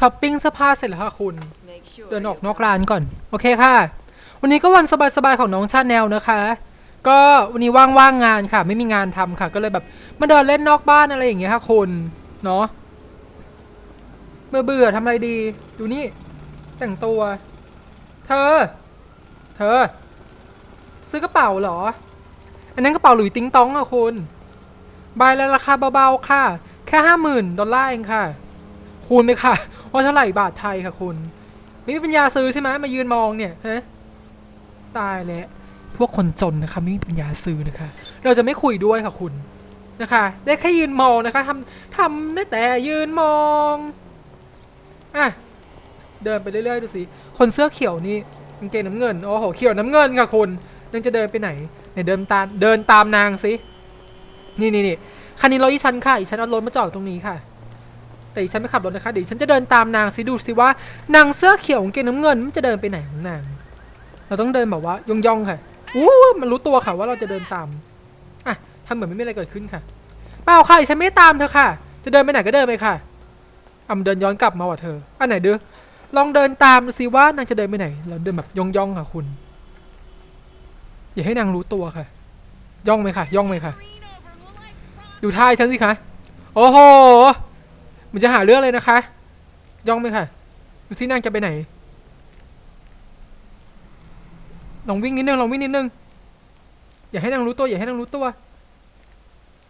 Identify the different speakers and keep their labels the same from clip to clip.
Speaker 1: ช้อปปิ้งเสื้อผ้าเสร็จแล้วค่ะคุณ
Speaker 2: Make sure
Speaker 1: เดินออก
Speaker 2: you
Speaker 1: นอกร้านก่อน โอเคค่ะ วันนี้ก็วันสบายๆของน้องชาแนลนะคะ ก็วันนี้ว่างๆงานค่ะ ไม่มีงานทำค่ะ ก็เลยแบบมาเดินเล่นนอกบ้านอะไรอย่างเงี้ยค่ะคุณเนาะเบื่อเบื่อๆทำอะไรดีดูนี่ แต่งตัว เธอ เธอ ซื้อกระเป๋าเหรอ อันนั้นกระเป๋าหลุยส์ติงตองอะคุณ ใบละราคาเบาๆค่ะ แค่ห้าหมื่นดอลลาร์เองค่ะ คูณไปค่ะ ว่าเท่าไหร่บาทไทยค่ะคุณ ไม่มีปัญญาซื้อใช่ไหมมายืนมองเนี่ยฮะตายแล้วพวกคนจนนะคะไม่มีปัญญาซื้อนะคะ เราจะไม่คุยด้วยค่ะคุณนะคะ ได้แค่ยืนมองนะคะทำทำได้แต่ยืนมองอะเดินไปเรื่อยๆดูสิคนเสื้อเขียวนี่กางเกงน้ำเงินโอ้โหเขียวน้ำเงินค่ะคุณยังจะเดินไปไหนไหนเดินตามเดินตามนางสินี่นี่นี่คันนี้รถอีฉันค่ะอีฉันเอารถมาจอดตรงนี้ค่ะ แต่ดิฉันไม่ขับรถนะคะเดี๋ยวฉันจะเดินตามนางสิดูสิว่านางเสื้อเขียวกางเกงน้ำเงินมันจะเดินไปไหนของนาง เราต้องเดินแบบว่าย่องๆค่ะอู้มันรู้ตัวค่ะว่าเราจะเดินตามอะทำเหมือนไม่มีอะไรเกิดขึ้นค่ะเปล่าค่ะฉันไม่ตามเธอค่ะ จะเดินไปไหนก็เดินไปค่ะอะเดินย้อนกลับมาว่ะเธออันไหนเด้อลองเดินตามดูสิว่านางจะเดินไปไหน เราเดินแบบย่องๆค่ะคุณ อย่าให้นางรู้ตัวค่ะ ย่องไหมค่ะ ย่องไหมค่ะ ดูท่าฉันสิคะ โอ้โห มันจะหาเรื่องเลยนะคะ ย่องไหมค่ะดูสินางจะไปไหนลองวิ่งนิดนึงลองวิ่งนิดนึงอย่าให้นางรู้ตัวอย่าให้นางรู้ตัว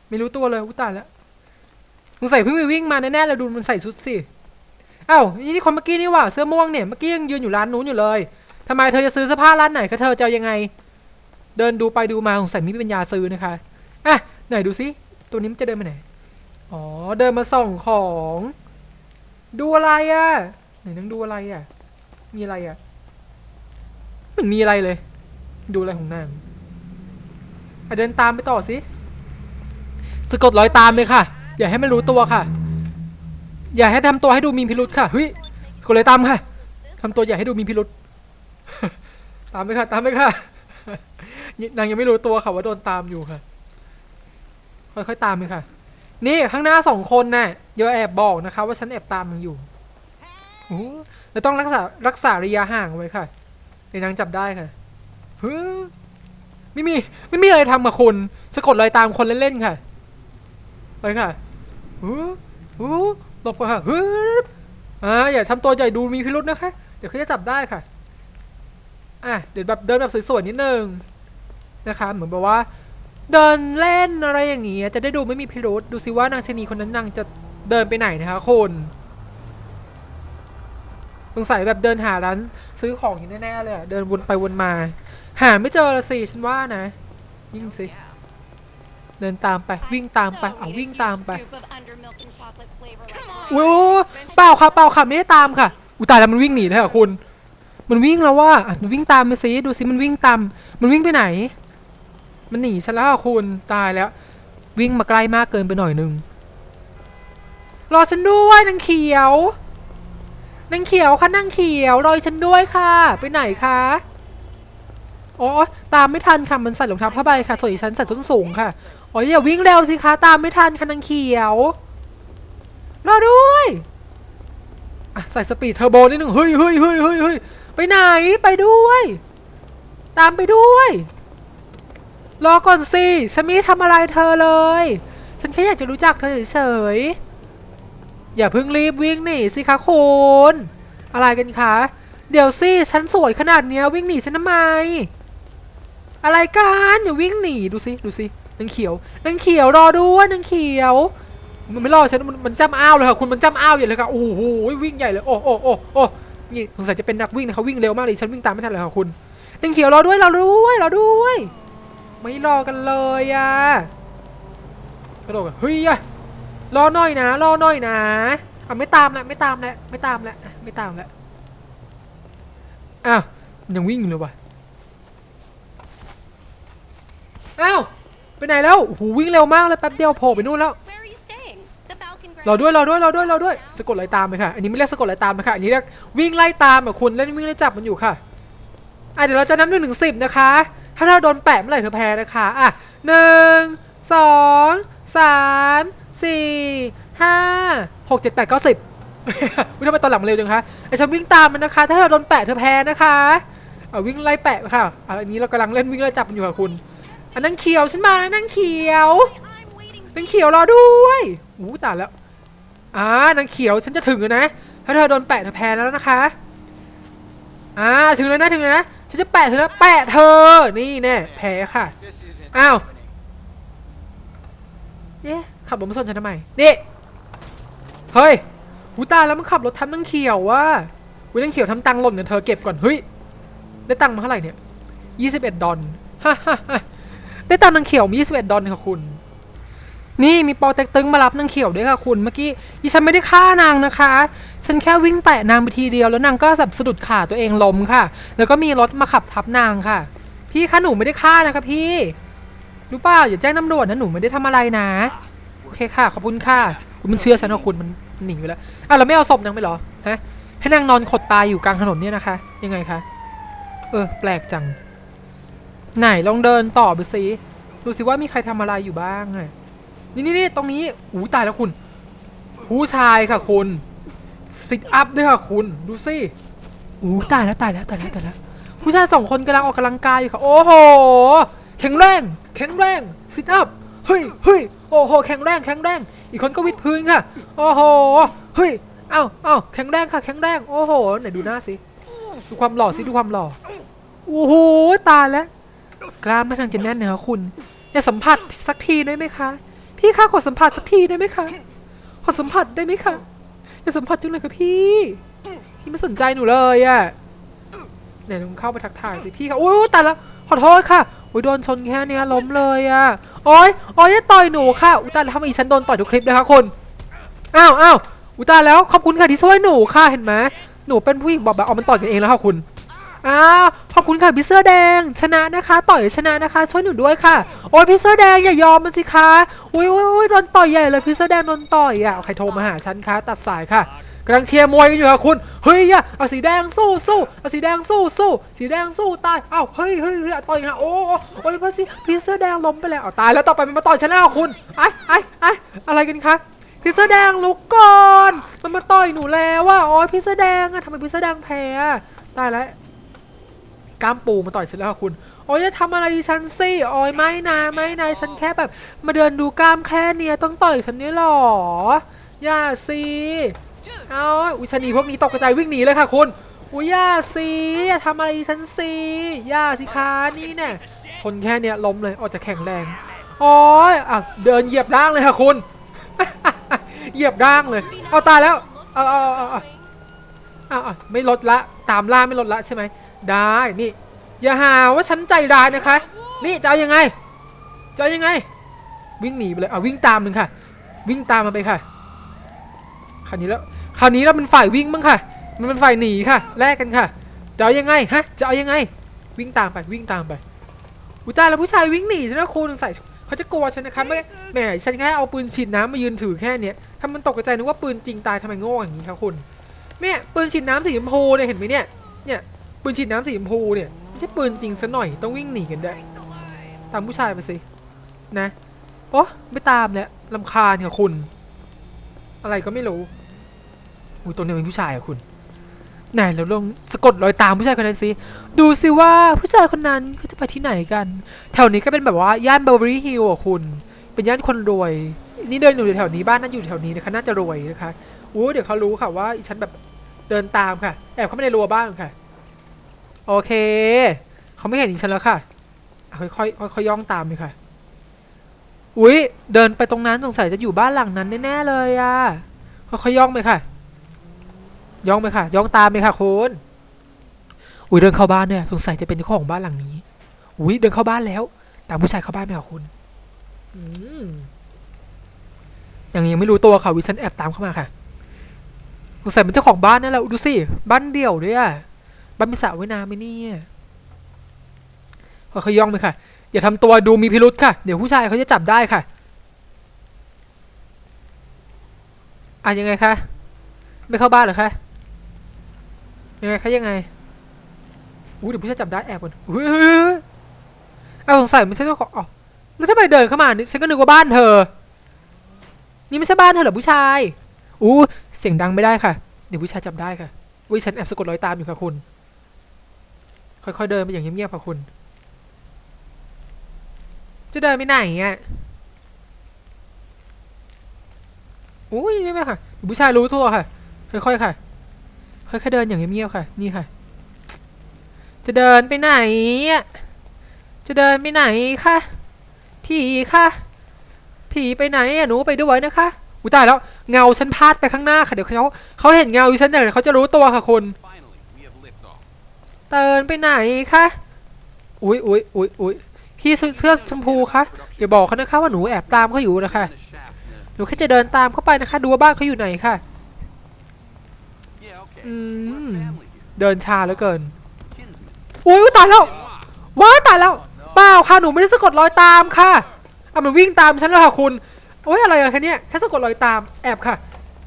Speaker 1: ไม่รู้ตัวเลยอุตายแล้วสงสัยเพิ่งไปวิ่งมาแน่ๆเลยดูมันใส่ชุดสิอ้าวนี่นี่คนเมื่อกี้นี่ว่าเสื้อม่วงเนี่ยเมื่อกี้ยังยืนอยู่ร้านนู้นอยู่เลยทำไมเธอจะซื้อเสื้อผ้าร้านไหนคะเธอจะยังไง เดินดูไปดูมาสงสัยไม่มีปัญญาซื้อนะคะอะไหนดูสิตัวนี้มันจะเดินไปไหน อ๋อ เดินมาส่องของ ดูอะไรอะ่ะไหนนั่งดูอะไรอะ่ะ มีอะไรอะ่ะมันมีอะไรเลย ดูอะไรของนางอะเดินตามไปต่อสิสะกดรอยตามเลยค่ะ อย่าให้มันรู้ตัวค่ะ อย่าให้ทำตัวให้ดูมีพิรุษค่ะเฮ้ยสะกดรอยตามค่ะทำตัวอย่าให้ดูมีพิรุษตามไปค่ะ ตามไปค่ะนางยังไม่รู้ตัวค่ะว่าโดนตามอยู่ค่ะ ค่อยๆตามไปค่ะ นี่ข้างหน้าสองคนน่ะอย่าแอบบอกนะคะ ว่าฉันแอบตามมันอยู่โอ้เราต้องรักษารักษาระยะห่างไว้ค่ะไอ้นางจับได้ค่ะเฮ้ยไม่มีไม่มีอะไรทำกับคุณสะกดรอยตามคนเล่นๆค่ะไปค่ะฮู้ฮู้หลบก่อนค่ะฮึบอ่าอย่าทำตัวใหญ่ดูมีพิรุษนะคะ เดี๋ยวเขาจะจับได้ค่ะอะเดี๋ยวแบบเดินแบบสวยๆนิดนึงนะคะ เหมือนแบบว่า เดินเล่นอะไรอย่างเงี้ยจะได้ดูไม่มีพิรุษดูสิว่านางชนีคนนั้นนางจะเดินไปไหนนะคะคุณสงสัยแบบเดินหาร้านซื้อของอยู่แน่ๆเลยเดินวนไปวนมา หาไม่เจอละสิฉันว่านะ ยิ่งสิเดินตามไปวิ่งตามไปเอาวิ่งตามไปอุ้ยเปล่าค่ะเปล่าค่ะไม่ได้ตามค่ะอุตายแล้วมันวิ่งหนีเลยค่ะคุณ มันวิ่งแล้วว่ามันวิ่งตามมาสิดูสิมันวิ่งตาม มันวิ่งไปไหน มันหนีฉันแล้วคุณตายแล้ว วิ่งมาใกล้มากเกินไปหน่อยนึง รอฉันด้วยนางเขียวนางเขียวค่ะนางเขียวรอฉันด้วยค่ะ ไปไหนคะอ๋อตามไม่ทันค่ะมันใส่รองเท้าผ้าใบค่ะส่วนอีฉันใส่ส้นสูงค่ะอ๋ออย่าวิ่งเร็วสิคะตามไม่ทันค่ะนางเขียวรอด้วยอะใส่สปีดเทอร์โบนิดนึงเฮ้ยเฮ้ยเฮ้ยเฮ้ยเฮ้ยไปไหนไปด้วย ตามไปด้วย รอก่อนสิฉันไม่ได้ทำอะไรเธอเลย ฉันแค่อยากจะรู้จักเธอเฉยๆ อย่าเพิ่งรีบวิ่งหนีสิคะคุณอะไรกันคะ เดี๋ยวสิฉันสวยขนาดเนี้ยวิ่งหนีฉันทำไม อะไรกันอย่าวิ่งหนีดูสิดูสินางเขียวนางเขียวรอด้วยนางเขียว มันไม่รอฉันมันมันจ้ำอ้าวเลยค่ะคุณมันจ้ำอ้าวใหญ่เลยค่ะโอ้โหวิ่งใหญ่เลยโอ้โอ้โอ้โอ้นี่สงสัยจะเป็นนักวิ่งนะเขาวิ่งเร็วมากเลยฉันวิ่งตามไม่ทันเลยค่ะคุณนางเขียวรอด้วยรอด้วยรอด้วย ไม่รอกันเลยอะกระโดดเฮ้ยอะรอหน่อยนะรอหน่อยนะอะไม่ตามแล้วไม่ตามแล้วไม่ตามแล้วอะไม่ตามแล้วอ้าวยังวิ่งอยู่เลยวะอ้าวไปไหนแล้วโอ้โหวิ่งเร็วมากเลยแป๊บเดียวโผล่ไปนู่นแล้วรอด้วยรอด้วยรอด้วยรอด้วยสะกดไล่ตามไปค่ะ อันนี้ไม่เรียกสะกดไล่ตามนะคะอันนี้เรียกวิ่งไล่ตามแบบคุณเล่นวิ่งไล่จับมันอยู่ค่ะอะเดี๋ยวเราจะนับหนึ่งถึงสิบนะคะ ถ้าเราโดนแปะเมื่อไหร่เธอแพ้นะคะ อะหนึ่งสองสามสี่ห้าหกเจ็ดแปดเก้าสิบวิ่งทำไมตอนหลังเร็วจังคะไอ้ฉันวิ่งตามมันนะคะ ถ้าเธอโดนแปะเธอแพ้นะคะเอาวิ่งไล่แปะค่ะอันนี้เรากำลังเล่นวิ่งไล่จับมันอยู่ค่ะคุณ อันนั่งเขียวฉันมานั่งเขียว
Speaker 3: I'm waiting
Speaker 1: นเขียวรอด้วยอู้ตายแล้วอ่านางเขียวฉันจะถึงแล้วนะ ถ้าเธอโดนแปะเธอแพ้แล้วนะคะ อ่าถึงแล้วนะถึงแล้วนะ ฉันจะแปะเธอแล้วแปะเธอ นี่แน่แพ้ค่ะ อ้าวเอ๊ะขับรถมาชนฉันทำไม นี่ เฮ้ย หูตายแล้วมันขับรถทับนางเขียวว่ะวินางเขียวทำตังหล่นเนี่ยเธอเก็บก่อน เฮ้ย ได้ตังมาเท่าไหร่เนี่ยยี่สิบเอ็ดดอลฮ่าฮ่าฮ่าได้ตังนางเขียวมียี่สิบเอ็ดดอลค่ะคุณ นี่มีปอเต็กตึงมารับนางเขียวด้วยค่ะคุณเมื่อกี้ดิฉันไม่ได้ฆ่านางนะคะ ฉันแค่วิ่งแปะนางไปทีเดียวแล้วนางก็แบบสะดุดขาตัวเองล้มค่ะ แล้วก็มีรถมาขับทับนางค่ะ พี่คะหนูไม่ได้ฆ่านะคะพี่รู้เปล่าอย่าแจ้งตำรวจนะหนูไม่ได้ทำอะไรนะโอเคค่ะขอบคุณค่ะมันเชื่อฉันว่าคุณมันหนีไปแล้วอะเราไม่เอาศพนางไปหรอฮะให้นางนอนขดตายอยู่กลางถนนเนี่ยนะคะ ยังไงคะเออแปลกจัง ไหนลองเดินต่อไปสิดูสิว่ามีใครทำอะไรอยู่บ้างอะ นี่นี่นี่ตรงนี้อู้ตายแล้วคุณ ผู้ชายค่ะคุณซิทอัพด้วยค่ะคุณ ดูสิอู้ตายแล้วตายแล้วตายแล้วตายแล้ว ผู้ชายสองคนกำลังออกกำลังกายอยู่ค่ะ โอ้โห แข็งแรง แข็งแรงซิทอัพ เฮ้ยเฮ้ยโอ้โห แข็งแรง แข็งแรง อีกคนก็วิดพื้นค่ะ โอ้โห เฮ้ย เอ้าเอ้าแข็งแรงค่ะ แข็งแรง โอ้โห ไหนดูหน้าสิ ดูความหล่อสิ ดูความหล่อ โอ้โห ตายแล้ว กล้ามหน้าทางจะแน่นเนอะคุณ อย่าสัมผัสสักทีได้ไหมคะ พี่คะขอสัมผัสสักทีได้ไหมคะ ขอสัมผัสได้ไหมคะ อย่าสัมผัสจังเลยค่ะพี่ พี่ไม่สนใจหนูเลยอะไหนลองเข้าไปทักทายสิพี่คะอุ้ยตายแล้วขอโทษค่ะอุ้ยโดนชนแค่เนี้ยล้มเลยอะโอ้ยโอ้ยอย่าต่อยหนูค่ะอุ้ยตายแล้วทำไมอีฉันโดนต่อยทุกคลิปเลยคะคุณอ้าวอ้าวอุ้ยตายแล้วขอบคุณค่ะที่ช่วยหนูค่ะเห็นไหมหนูเป็นผู้หญิงบอกแบบเอามันต่อยกันเองแล้วค่ะคุณ อ้าวขอบคุณค่ะพี่เสื้อแดงชนะนะคะ ต่อยชนะนะคะช่วยหนูด้วยค่ะ โอ้ยพี่เสื้อแดงอย่ายอมมันสิคะอุ้ยอุ้ยอุ้ยโดนต่อยใหญ่เลยพี่เสื้อแดงโดนต่อยอะเอาใครโทรมาหาฉันคะตัดสายค่ะกำลังเชียร์มวยกันอยู่ค่ะคุณเฮ้ยอะเอาสีแดงสู้สู้เอาสีแดงสู้สู้สีแดงสู้ตายเอ้าเฮ้ยเฮ้ยเฮ้ยต่อยนะโอ้โอ้โอ้ยพี่พี่เสื้อแดงล้มไปแล้วเอาตายแล้วต่อไปมันมาต่อยฉันแล้วค่ะคุณไอ้ไอ้ไอ้อะไรกันคะพี่เสื้อแดงลุกก่อนมันมาต่อยหนูแล้วว่ะโอ้ยพี่เสื้อแดงอะทำไมพี่เสื้อแดงแพ้ตายแล้ว กล้ามปูมาต่อยฉันแล้วคุณโอ้ยจะทำอะไรฉันสิโอ้ยไม่นะไม่นะฉันแค่แบบ มาเดินดูกล้ามแค่เนี้ยต้องต่อยฉันเนี่ยหรออย่าสิเอาอุชนีพวกนี้ตกกระจายวิ่งหนีเลยค่ะคุณอุ้ยย่าสิอย่าทำอะไรฉันสิอย่าสิคะนี่เนี่ยชนแค่เนี้ยล้มเลยออกจะแข็งแรงโอ้ยอะเดินเหยียบร่างเลยค่ะคุณ เหยียบร่างเลยเอาตายแล้วเอาเอาเอาเอาไม่ลดละตามล่าไม่ลดละใช่ไหม ได้นี่ อย่าหาว่าฉันใจร้ายนะคะ นี่จะเอายังไงจะเอายังไง วิ่งหนีไปเลยเอาวิ่งตามมันค่ะ วิ่งตามมันไปค่ะคราวนี้แล้วคราวนี้เราเป็นฝ่ายวิ่งบ้างค่ะ มันเป็นฝ่ายหนีค่ะแลกกันค่ะจะเอายังไงฮะจะเอายังไง วิ่งตามไปวิ่งตามไปอุตาแล้วผู้ชายวิ่งหนีใช่ไหมครูสงสัยเขาจะกลัวฉันนะคะไม่แหมฉันแค่เอาปืนฉีดน้ำมายืนถือแค่เนี้ยถ้ามันตกใจนึกว่าปืนจริงตายทำไมโง่อย่างนี้คะคุณเนี่ยปืนฉีดน้ำสีชมพูเนี่ยเห็นไหมเนี่ยเนี่ย ปืนฉีดน้ำสีชมพูเนี่ยไม่ใช่ปืนจริงซะหน่อยต้องวิ่งหนีกันได้ ตามผู้ชายไปสินะโอ้ไม่ตามแล้วลำคาญค่ะคุณ อะไรก็ไม่รู้อุ้ยตัวนี้เป็นผู้ชายอะคุณไหนเราลองสะกดรอยตามผู้ชายคนนั้นสิดูสิว่าผู้ชายคนนั้นเขาจะไปที่ไหนกัน แถวนี้ก็เป็นแบบว่าย่านเบลเวอรี่ฮิลล์อะคุณ เป็นย่านคนรวย นี่เดินอยู่แถวนี้บ้านน่าอยู่แถวนี้นะคะน่าจะรวยนะคะอู้เดี๋ยวเขารู้ค่ะว่าอีฉันแบบเดินตามค่ะ แอบเข้าไปในรั้วบ้านค่ะ โอเค เขาไม่เห็นอีฉันแล้วค่ะอะค่อยๆค่อยๆย่องตามเลยค่ะ อุ๊ย เดินไปตรงนั้นสงสัยจะอยู่บ้านหลังนั้นแน่ๆเลยอะค่อยๆย่องไปค่ะ ย่องไปค่ะ ย่องตามไปค่ะคุณอุ๊ยเดินเข้าบ้านเนี่ยสงสัยจะเป็นเจ้าของบ้านหลังนี้ อุ๊ยเดินเข้าบ้านแล้วตามผู้ชายเข้าบ้านไปค่ะคุณยังยังไม่รู้ตัวค่ะวิฉันแอบตามเข้ามาค่ะสงสัยเป็นเจ้าของบ้านนั่นแหละดูสิบ้านเดี่ยวด้วยอะ บ้านมีสระว่ายน้ำไหมเนี่ยเขาย่องไปค่ะ อย่าทำตัวดูมีพิรุษค่ะ เดี๋ยวผู้ชายเขาจะจับได้ค่ะอะยังไงคะ ไม่เข้าบ้านเหรอคะยังไงคะยังไงอู้เดี๋ยวผู้ชายจับได้แอบก่อนอุ้ยเฮ้ยเฮ้ยเฮ้ยเอาสงสัยไม่ใช่เจ้าของอ๋อแล้วทำไมเดินเข้ามานี่ฉันก็นึกว่าบ้านเธอ นี่ไม่ใช่บ้านเธอเหรอผู้ชายอู้เสียงดังไม่ได้ค่ะ เดี๋ยวผู้ชายจับได้ค่ะวิฉันแอบสะกดรอยตามอยู่ค่ะคุณ ค่อยๆเดินไปอย่างเงียบๆค่ะคุณ จะเดินไปไหนอะอุ้ยนี่ไหมค่ะผู้ชายรู้ตัวค่ะ ค่อยๆค่ะ ค่อยๆเดินอย่างเงียบๆค่ะ นี่ค่ะ จะเดินไปไหนอะจะเดินไปไหนคะผีคะผีไปไหนอะหนูไปด้วยนะคะอุ้ยตายแล้วเงาฉันพาดไปข้างหน้าค่ะเดี๋ยวเขาเขาเห็นเงาฉันเนี่ยเดี๋ยวเขาจะรู้ตัวค่ะคุณ เดินไปไหนคะ อุ้ยอุ้ยอุ้ยอุ้ยพี่เสื้อชมพูคะอย่าบอกเขานะคะว่าหนูแอบตามเขาอยู่นะคะ หนูแค่จะเดินตามเขาไปนะคะ ดูว่าบ้านเขาอยู่ไหนค่ะ
Speaker 2: Yeah, okay.
Speaker 1: Mm.
Speaker 2: We're a family here.
Speaker 1: เดินชาเหลือเกินอุ้ยอุ๊ยตายแล้ว ว้าตายแล้วเปล่าค่ะ หนูไม่ได้สะกดรอยตามค่ะอะมันวิ่งตามฉันแล้วค่ะคุณ โอ้ยอะไรอะคะเนี่ย แค่สะกดรอยตาม แอบค่ะ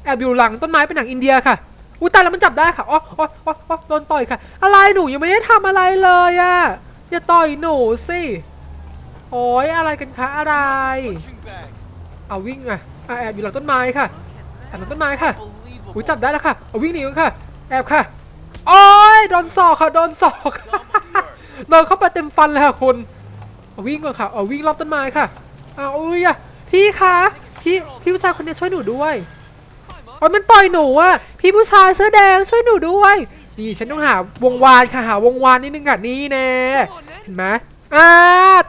Speaker 1: แอบอยู่หลังต้นไม้เป็นหนังอินเดียค่ะ อุ้ยตายแล้วมันจับได้ค่ะอ๋ออ๋ออ๋ออ๋อโดนต่อยค่ะ อะไรหนูยังไม่ได้ทำอะไรเลยอะอย่าต่อยหนูสิโอ้ยอะไรกันคะอะไร เอาวิ่งอะแอบอยู่หลังต้นไม้ค่ะแอบหลังต้นไม้ค่ะอุ้ยจับได้แล้วค่ะเอาวิ่งหนีกันค่ะ แอบค่ะโอ้ยโดนศอกค่ะโดนศอกโดนเข้าไปเต็มฟันเลยค่ะคุณเอาวิ่งก่อนค่ะเอาวิ่งรอบต้นไม้ค่ะเอาวอุ้ยอะพี่คะพี่พี่ผู้ชายคนนี้ช่วยหนูด้วย โอ้ยมันต่อยหนูอะพี่ผู้ชายเสื้อแดงช่วยหนูด้วยนี่ฉันต้องหาวงวานค่ะหาวงวานนิดนึงค่ะนี่แน่เห็นไหมอ่า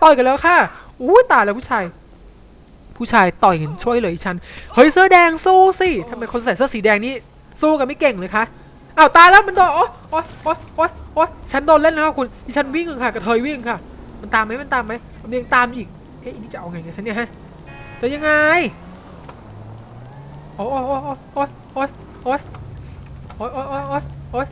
Speaker 1: ต่อยกันแล้วค่ะอู้ตายแล้วผู้ชาย ผู้ชายต่อยกันช่วยเลยฉันเฮ้ยเสื้อแดงสู้สิทำไมคนใส่เสื้อสีแดงนี่สู้กันไม่เก่งเลยคะอ้าวตายแล้วมันโดนโอ๊ยโอ๊ยโอ๊ยโอ๊ยโอ๊ยฉันโดนเล่นแล้วคุณดิฉันวิ่งค่ะกระเทยวิ่งค่ะ มันตามไหมมันตามไหมมันยังตามอีกเอ๊ะอันนี่จะเอาไงกับฉันเนี่ยฮะจะยังไง โอ๊ยโอ๊ยโอ๊ยโอ๊ยโอ๊ยโอ๊ยโอ๊ยโอ๊ยโอ๊ย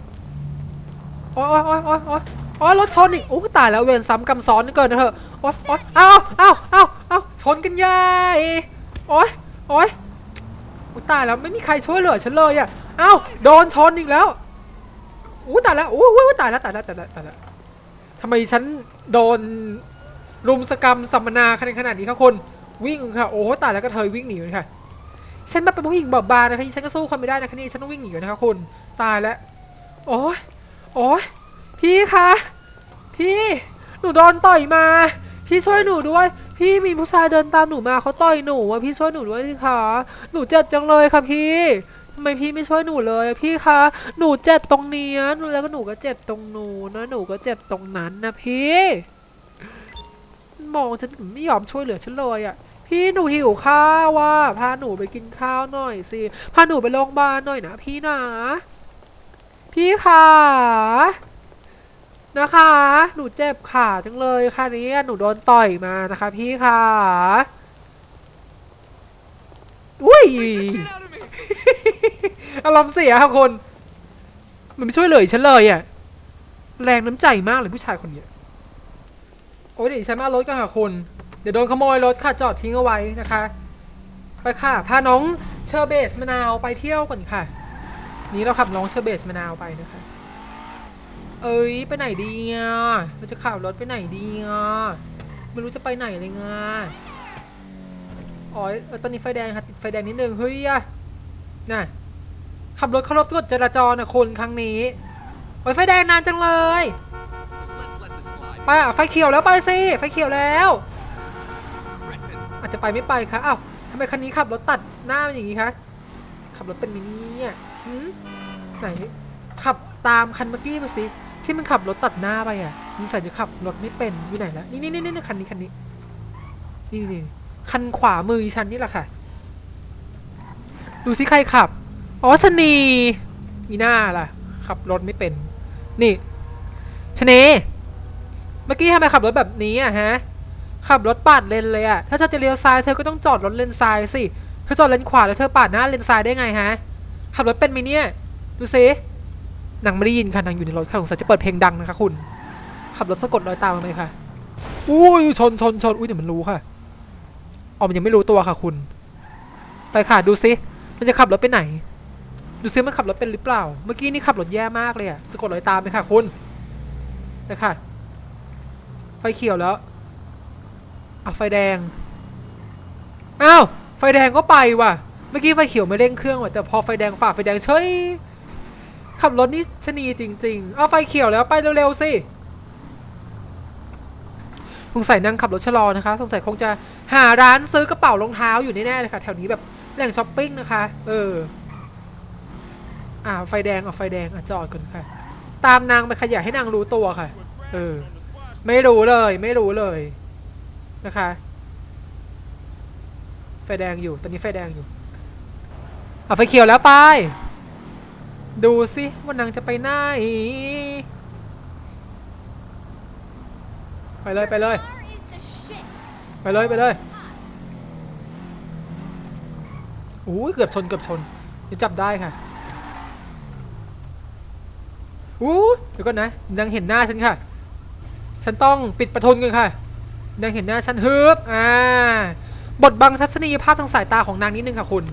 Speaker 1: โอ๊ยโอ๊ยโอ๊ยโอ๊ยโอ๊ยโอ๊ยโอ๊ยรถชนอีกโอ้ตายแล้วเวรซ้ำกรรมซ้อนเกินเถอะโอ๊ยโอ๊ยเอ้าเอ้าเอ้าเอ้าชนกันใหญ่โอ๊ยโอ๊ยอุ๊ยตายแล้วไม่มีใครช่วยเหลือฉันเลยอะเอ้าโดนชนอีกแล้วอู้ตายแล้วอู้อู้อู้ตายแล้วตายแล้วตายแล้วตายแล้วทำไมฉันโดนรุมสกรรมสัมมนาขนาดนี้คะคนวิ่งค่ะโอ้ตายแล้วก็เธอวิ่งหนีเลยค่ะ ฉันมาเป็นผู้หญิงบอบบางนะคะฉันก็สู้คนไม่ได้นะคะนี่ฉันต้องวิ่งหนีนนะคะคุณตายแล้วโอ้ยโอ้ยพี่คะพี่หนูโดนต่อยมา พี่ช่วยหนูด้วย พี่มีผู้ชายเดินตามหนูมาเขาต่อยหนูอะพี่ช่วยหนูด้วยสิคะหนูเจ็บจังเลยค่ะพี่ทำไมพี่ไม่ช่วยหนูเลย พี่คะหนูเจ็บตรงเนี้หนูแล้วก็หนูก็เจ็บตรงหนูนะหนูก็เจ็บตรงนั้นนะพี่มองฉันไม่ยอมช่วยเหลือฉันเลยอะ พี่หนูหิวข้าวว่ะพาหนูไปกินข้าวหน่อยสิพาหนูไปโรงพยาบาลหน่อยนะพี่นะ พี่คะนะคะ หนูเจ็บขาจังเลยค่ะนี่ยหนูโดนต่อยมานะคะ พี่คะอุ้ยอารมณ์เสียค่ะคน มันไม่ช่วยเหลยฉันเลยอะแรงน้ำใจมากเลยผู้ชายคนนี้โอ้ยเดี๋ยวฉันมารถกันค่ะคุณเดี๋ยวโดนขโมยรถค่ะจอดทิ้งเอาไว้นะคะ ไปค่ะพาน้องเชอร์เบสมะนาวไปเที่ยวก่อนค่ะ นี้เราขับน้องเชอร์เบสมะนาวไปนะคะ เอ้ยไปไหนดีอะเราจะขับรถไปไหนดีอะไม่รู้จะไปไหนเลยอะอ๋อเออตอนนี้ไฟแดงค่ะติดไฟแดงนิดนึงเฮ้ยอะน่ะขับรถเคารพกฎจราจรนะคนครั้งนี้โอ้ยไฟแดงนานจังเลย
Speaker 2: Let's let this slide.
Speaker 1: ไปอะไฟเขียวแล้วไปสิ ไฟเขียวแล้ว
Speaker 2: Cretin.
Speaker 1: อาจจะไปไม่ไปคะอ้าวทำไมคันนี้ขับรถตัดหน้าเป็นอย่างนี้คะขับรถเป็นมินิอะหืมไหนขับตามคันเมื่อกี้มาสิที่มันขับรถตัดหน้าไปอะมีใส่จะขับรถไม่เป็นอยู่ไหนแล้วนี่นี่นี่นี่คันนี้คันนี้นี่นี่คันขวามือฉันนี่แหละค่ะ ดูสิใครขับอ๋อชนีมีหน้าล่ะ ขับรถไม่เป็น นี่ชะเนเมื่อกี้ทำไมขับรถแบบนี้อะฮะ ขับรถปาดเลนเลยอะถ้าเธอจะเลี้ยวซ้ายเธอก็ต้องจอดรถเลนซ้ายสิเธอจอดเลนขวาแล้วเธอปาดหน้าเลนซ้ายได้ไงฮะขับรถเป็นไหมเนี่ยดูสินางไม่ได้ยินค่ะนางอยู่ในรถค่ะสงสัยจะเปิดเพลงดังนะคะคุณ ขับรถสะกดรอยตามมาไหมคะอุ้ยชนชนชนอุ้ยเดี๋ยวมันรู้ค่ะอ๋อมันยังไม่รู้ตัวค่ะคุณ ไปค่ะดูสิมันจะขับรถไปไหน ดูซิมันขับรถเป็นหรือเปล่า เมื่อกี้นี่ขับรถแย่มากเลยอะสะกดรอยตามไหมค่ะคุณไปค่ะ ไฟเขียวแล้ว อะไฟแดง อ้าว ไฟแดงก็ไปว่ะ เมื่อกี้ไฟเขียวไม่เร่งเครื่องว่ะแต่พอไฟแดงฝ่าไฟแดงเฉยขับรถนี่ชะนีจริง ๆ เอาไฟเขียวแล้วไปเร็วๆสิสงสัยนั่งขับรถชะลอนะคะ สงสัยคงจะหาร้านซื้อกระเป๋ารองเท้าอยู่แน่ๆเลยค่ะ แถวนี้แบบแหล่งช้อปปิ้งนะคะ เออ อ่า ไฟแดงอะไฟแดงอะจอดก่อนค่ะ ตามนางไปขยะให้นางรู้ตัวค่ะ เออ ไม่รู้เลย ไม่รู้เลย นะคะ ไฟแดงอยู่ ตอนนี้ไฟแดงอยู่เอาไฟเขียวแล้วไป ดูสิว่านางจะไปไหน ไปเลยไปเลย ไปเลยไปเลยอู้ยเกือบชนเกือบชนจะจับได้ค่ะอู้เดี๋ยวก่อนนะนางเห็นหน้าฉันค่ะ ฉันต้องปิดประทุนกันค่ะ นางเห็นหน้าฉันฮึบอ่าบทบังทัศนียภาพทางสายตาของนางนิดนึงค่ะคุณ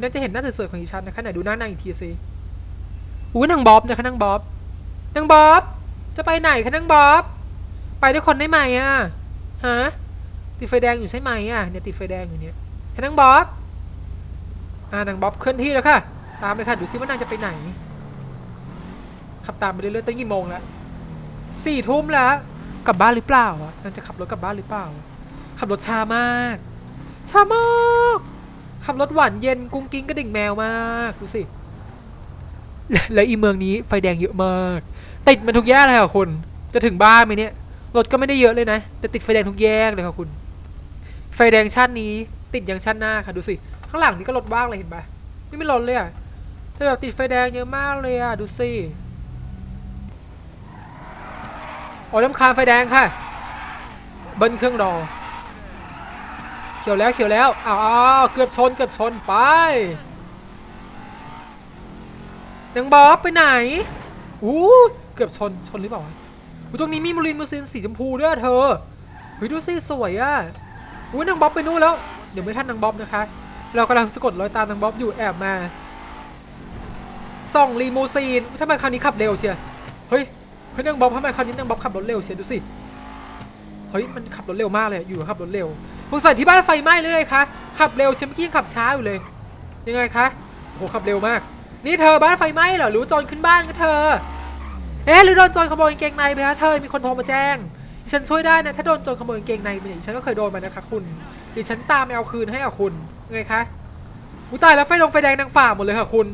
Speaker 1: นางจะเห็นหน้าสวยๆของดิฉันนะคะไหนดูหน้านางอีกทีสิอู้นางบ๊อบนะคะนางบ๊อบนางบ๊อบ จะไปไหนคะนางบ๊อบ ไปด้วยคนได้ไหมอะฮะติดไฟแดงอยู่ใช่ไหมอะเนี่ยติดไฟแดงอยู่เนี่ยเห็นนางบ๊อบอ่านางบ๊อบเคลื่อนที่แล้วค่ะ ตามไปค่ะดูซิว่านางจะไปไหนขับตามไปเรื่อยๆตั้งกี่โมงแล้วสี่ทุ่มแล้ว กลับบ้านหรือเปล่าอะนางจะขับรถกลับบ้านหรือเปล่า ขับรถช้ามาก ช้ามากขับรถหวานเย็นกุ้งกิ้งกระดิ่งแมวมากดูสิและและอีเมืองนี้ไฟแดงเยอะมาก ติดมาทุกแยกเลยค่ะคุณจะถึงบ้านไหมเนี่ยรถก็ไม่ได้เยอะเลยนะ แต่ติดไฟแดงทุกแยกเลยค่ะคุณ ไฟแดงชั้นนี้ ติดอย่างชั้นหน้าค่ะดูสิ ข้างหลังนี่ก็รถว่างเลยเห็นปะไม่มีรถเลยอะแต่แบบติดไฟแดงเยอะมากเลยอะดูสิ โอ้ยลำคาญไฟแดงค่ะ เบิ้ลเครื่องรอเขียวแล้วเขียวแล้วอ้าวเกือบชนเกือบชนไปยังบอบไปไหนอู้เกือบชนชนหรือเปล่าวะอุ๊ยตรงนี้มีมูลินมูซินสีชมพูด้วยเธอเฮ้ยดูสิสวยอะอุ้ยนางบ๊อบไปนู่นแล้ว เดี๋ยวไม่ทันนางบ๊อบนะคะ เรากำลังสะกดรอยตามนางบ๊อบอยู่แอบมาส่องลีมูซีนทำไมคราวนี้ขับเร็วเชียเฮ้ย ฮ้ยนางบ๊อบทำไมคราวนี้นางบ๊อบขับรถเร็วเชียดูสิเฮ้ยมันขับรถเร็วมากเลยอยู่ขับรถเร็วสงสัยที่บ้านไฟไหม้เลยคะขับเร็วเชียเมื่อกี้ยังขับช้าอยู่เลย ยังไงคะโหขับเร็วมาก นี่เธอบ้านไฟไหม้เหรอหรือโจรขึ้นบ้านกันเธอเอ๊ะหรือโดนโจรขโมยกางเกงในไปฮะเธอมีคนโทรมาแจ้งฉันช่วยได้นะถ้าโดนโจรขโมยกางเกงในไปเนี่ยฉันก็เคยโดนมานะคะคุณดิฉันตามไปเอาคืนให้อะคุณไงคะอุยตายแล้วไฟลงไฟแดงนางฝ่าหมดเลยค่ะคุณ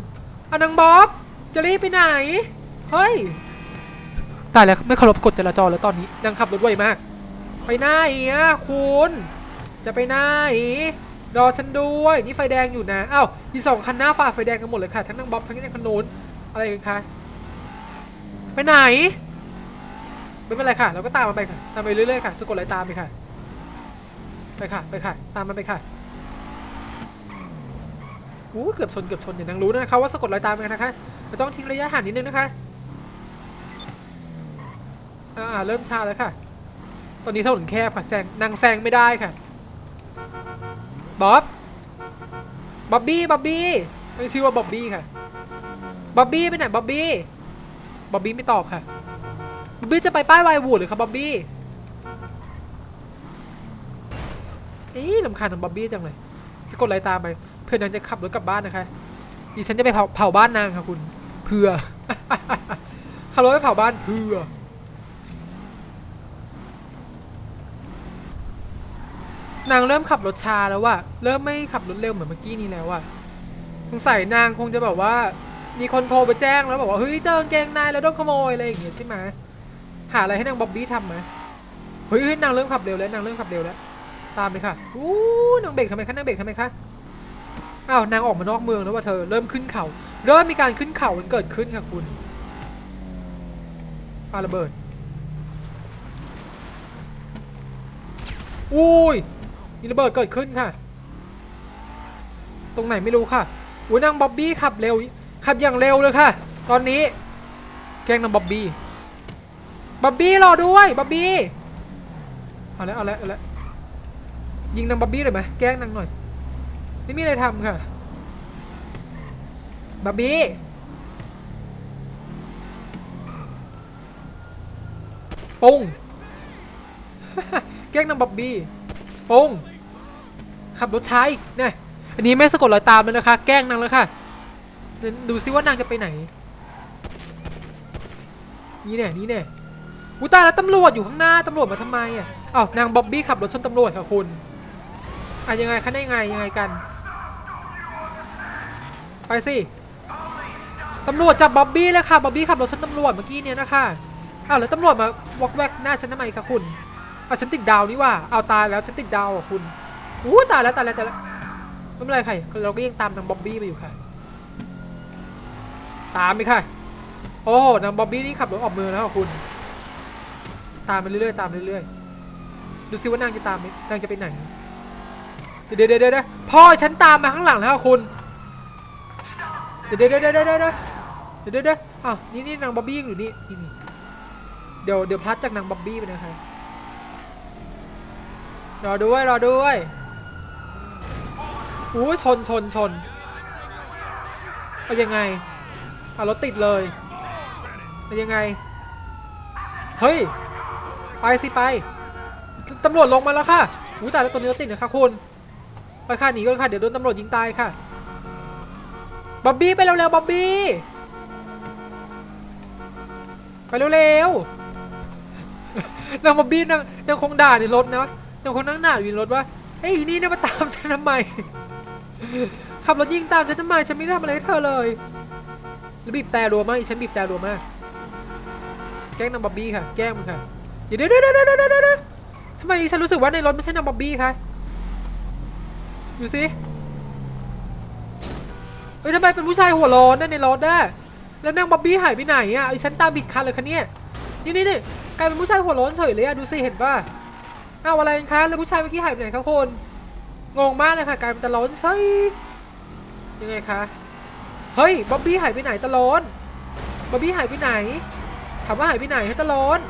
Speaker 1: อะนางบ๊อบจะรีบไปไหนเฮ้ย ตายแล้วไม่เคารพกฎจราจรแล้วตอนนี้นางขับรถไวมาก ไปไหนอะคุณจะไปไหนรอฉันด้วยนี่ไฟแดงอยู่นะอ้าวอีสองคันหน้าฝ่าไฟแดงกันหมดเลยค่ะทั้งนางบ๊อบทั้งนางคันโน้นอะไรกันคะไปไหนไม่เป็นไรค่ะ เราก็ตามมันไปค่ะตามไปเรื่อยๆค่ะสะกดรอยตามไปค่ะ ไปค่ะ ไปค่ะ ตามมันไปค่ะอู้เกือบชนเกือบชนอย่านางรู้นะคะว่าสะกดรอยตามกันนะคะเราต้องทิ้งระยะห่างนิดนึงนะคะ อ่าเริ่มชาแล้วค่ะ ตอนนี้ถนนแคบค่ะแซงนางแซงไม่ได้ค่ะบ๊อบบ๊อบบี้บ๊อบบี้ตั้งชื่อว่าบ๊อบบี้ค่ะบ๊อบบี้ไปไหนบ๊อบบี้บ๊อบบี้ไม่ตอบค่ะบ๊อบบี้จะไปป้ายไวน์วูดหรือครับบ๊อบบี้เอ๊ะลำคาญของบ๊อบบี้จังเลยสะกดอะไรตามไป เพื่อนนางจะขับรถกลับบ้านนะคะดิฉันจะไปเผาเผาบ้านนางค่ะคุณ เพื่อขับรถไปเผาบ้านเพื่อ นางเริ่มขับรถช้าแล้วว่ะเริ่มไม่ขับรถเร็วเหมือนเมื่อกี้นี้แล้วว่ะสงสัยนางคงจะแบบว่า มีคนโทรไปแจ้งแล้วบอกว่าเฮ้ยเจอกางเกงในแล้วโดนขโมยอะไรอย่างเงี้ยใช่ไหมหาอะไรให้นางบ๊อบบี้ทำไหมเฮ้ยนางเริ่มขับเร็วแล้วนางเริ่มขับเร็วแล้ว ตามไปค่ะอู้นางเบรกทำไมคะนางเบรกทำไมคะอ้าวนางออกมานอกเมืองแล้วว่าเธอเริ่มขึ้นเขาเริ่มมีการขึ้นเขากันเกิดขึ้นค่ะคุณปาระเบิดอุ้ย มีระเบิดเกิดขึ้นค่ะ ตรงไหนไม่รู้ค่ะอุ้ยนางบ๊อบบี้ขับเร็ว ขับอย่างเร็วเลยค่ะ ตอนนี้ แกงนางบ๊อบบี้ บ๊อบบี้รอด้วยบ๊อบบี้ เอาล้วเอาล้วเอาล้วยิงนางบ๊อบบี้เลยไหมแกล้งนางหน่อย ไม่มีอะไรทำค่ะ บ๊อบบี้ปุ้งแกล้งนางบ๊อบบี้ปุ้ง ขับรถช้าอีกเนี่ยอันนี้ไม่สะกดรอยตามแล้วนะคะ แกล้งนางแล้วค่ะดูซิว่านางจะไปไหน นี่แน่นี่แน่อุตาแล้วตำรวจอยู่ข้างหน้าตำรวจมาทำไมอะอ้าวนางบ๊อบบี้ขับรถชนตำรวจค่ะคุณอะยังไงคะได้ไงยังไงกัน ไปสิตำรวจจับบ๊อบบี้เลยค่ะบ๊อบบี้ขับรถชนตำรวจเมื่อกี้เนี่ยนะคะอ้าวแล้วตำรวจมาวอกแวกหน้าฉันทำไมคะคุณอ้าวฉันติดดาวนี่ว่าเอาตายแล้วฉันติดดาวอะคุณ อู้ตายแล้วตายแล้วตายแล้วไม่เป็นไรใครเราก็ยังตามนางบ๊อบบี้ไปอยู่ค่ะ ตามไปค่ะ โอ้โหนางบ๊อบบี้นี่ขับรถออกเมืองแล้วคุณ ตามไปเรื่อยๆตามเรื่อยๆดูซิว่านางจะตามไหมนางจะไปไหนเดี๋ยวเดี๋ยวเดี๋ยวพ่อฉันตามมาข้างหลังแล้วคุณเดี๋ยวเดี๋ยวเดี๋ยวเดี๋ยวเดี๋ยวเดี๋ยวเดี๋ยวอ้าวนี่นี่นางบ๊อบบี้อยู่นี่นี่เดี๋ยวเดี๋ยวพลัดจากนางบ๊อบบี้ไปนะคะรอด้วยรอด้วย อู้ชนชนชนเอายังไงอะรถติดเลยเอายังไง เฮ้ย ไปสิไปตตำรวจลงมาแล้วค่ะอู้แต่แล้วตัวนี้รถติดนะคะคุณ ไปค่ะหนีก่อนค่ะ เดี๋ยวโดนตำรวจยิงตายค่ะ บ๊อบบี้ไปเร็วๆบ๊อบบี้ ไปเร็วๆนางบ๊อบบี้นางนางคงด่าในรถนะนางคงนั่งด่าอยู่ในรถว่าเฮ้ยนี่เนี่ยมาตามฉันทำไม ขับรถยิงตามฉันทำไมฉันไม่ทำอะไรให้เธอเลยแล้วบีบแต่รัวมากอีฉันบีบแต่รัวมาก แกล้งนางบ๊อบบี้ค่ะ แกล้งมันค่ะเดี๋ยวเดี๋ยวเดี๋ยวเดี๋ยวเดี๋ยวเดี๋ยวทำไมฉันรู้สึกว่าในรถไม่ใช่นางบ๊อบบี้คะอยู่สิเฮ้ยทำไมเป็นผู้ชายหัวโล้นน่ะในรถน่ะแล้วนางบ๊อบบี้หายไปไหนอะไอ้ฉันตามบิดคันเลยคะเนี่ยนี่นี่นี่กลายเป็นผู้ชายหัวโล้นเฉยเลยอะดูสิเห็นป่ะอ้าวอะไรกันคะแล้วผู้ชายเมื่อกี้หายไปไหนครับคน งงมากเลยค่ะกลายเป็นตะล้นเฉยยังไงคะเฮ้ยบ๊อบบี้หายไปไหนตะล้นบ๊อบบี้หายไปไหนถามว่าหายไปไหนให้ตะล้น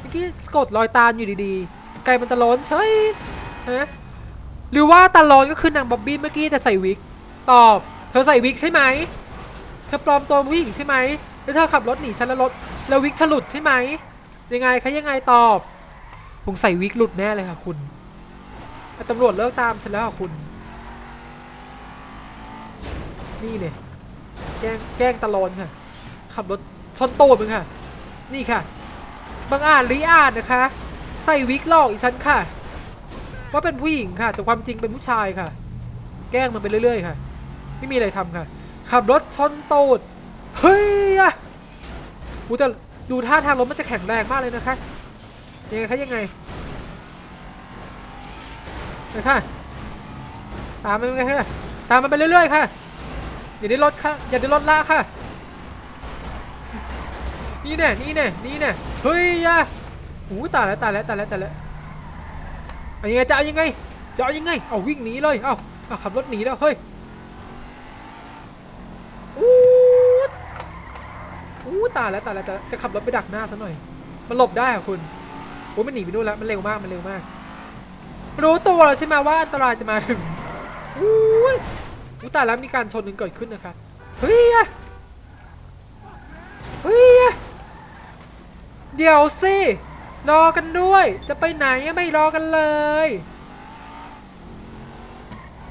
Speaker 1: เมื่อกี้สกดรอยตามอยู่ดีๆกลายเป็นตะล้นเฉยฮะหรือว่าตะล้นก็คือนางบ๊อบบี้เมื่อกี้แต่ใส่วิก ตอบ เธอใส่วิกใช่ไหม เธอปลอมตัวผู้หญิงใช่ไหม แล้วเธอขับรถหนีฉันแล้วรถ แล้ววิกเธอหลุดใช่ไหม ยังไงคะยังไงตอบคงใส่วิกหลุดแน่เลยค่ะคุณ ตำรวจเลิกตามฉันแล้วคุณ นี่เนี่ยแกล้งแกล้งตะลอนค่ะ ขับรถชนตูดมึงค่ะ นี่ค่ะ บางอ่านลีอ่านนะคะ ใส่วิกหลอกอีฉันค่ะ ว่าเป็นผู้หญิงค่ะ แต่ความจริงเป็นผู้ชายค่ะ แกล้งมันไปเรื่อยๆค่ะ ไม่มีอะไรทำค่ะ ขับรถชนตูด เฮ้ยอะอูแต่ดูท่าทางรถมันจะแข็งแรงมากเลยนะคะ ยังไงคะยังไง ไปค่ะ ตามไปยังไงคะตามมันไปเรื่อยๆค่ะ อย่าได้รถค่ะ อย่าได้รถละค่ะ นี่แน่นี่แน่นี่แน่เฮ้ยอะหูตายแล้วตายแล้วตายแล้วตายแล้วเอายังไงจะเอายังไงจะเอายังไง เอาวิ่งหนีเลย เอาเอาขับรถหนีแล้ว เฮ้ยอู้ดอู้ตายแล้วตายแล้วตาแล้วจะขับรถไปดักหน้าซะหน่อย มันหลบได้เหรอะคุณโอ้ยมันหนีไปนู่นแล้ว มันเร็วมาก มันเร็วมาก รู้ตัวแล้วใช่ไหมว่าอันตรายจะมาถึงอู้ยอู้ตาแล้วมีการชนกันเกิดขึ้นนะคะเฮ้ยอะเฮ้ยอะเดี๋ยวสิรอกันด้วย จะไปไหนอะไม่รอกันเลย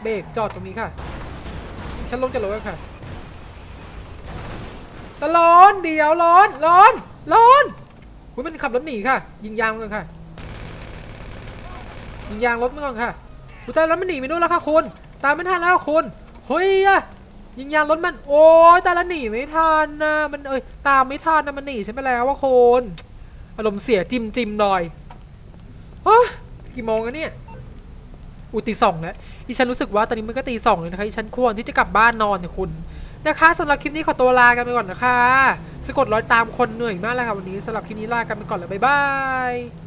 Speaker 1: เบรกจอดตรงนี้ค่ะ ฉันลงจากรถแล้วค่ะตะร้อนเดี๋ยวร้อนร้อนร้อนคุณมันขับรถหนีค่ะ ยิงยางมันค่ะ ยิงยางรถมันก่อนค่ะอุยตายแล้วมันหนีไปนู่นแล้วค่ะคุณตามไม่ทันแล้วค่ะคุณเฮ้ยอะยิงยางรถมันโอ้ยแต่ละหนีไม่ทันนะมันเอ้ยตามไม่ทันนะมันหนีฉันไปแล้วว่าคุณอารมณ์เสียจิมจิมหน่อยฮะกี่โมงแล้วเนี่ยอุตีสองแล้วอีฉันรู้สึกว่าตอนนี้มันก็ตีสองเลยนะคะอีฉันควรที่จะกลับบ้านนอนเนี่ยคุณนะคะสำหรับคลิปนี้ขอตัวลากันไปก่อนนะคะสะกดรอยตามคนเหนื่อยมากเลยค่ะวันนี้สำหรับคลิปนี้ลากันไปก่อนแล้วบ๊ายบาย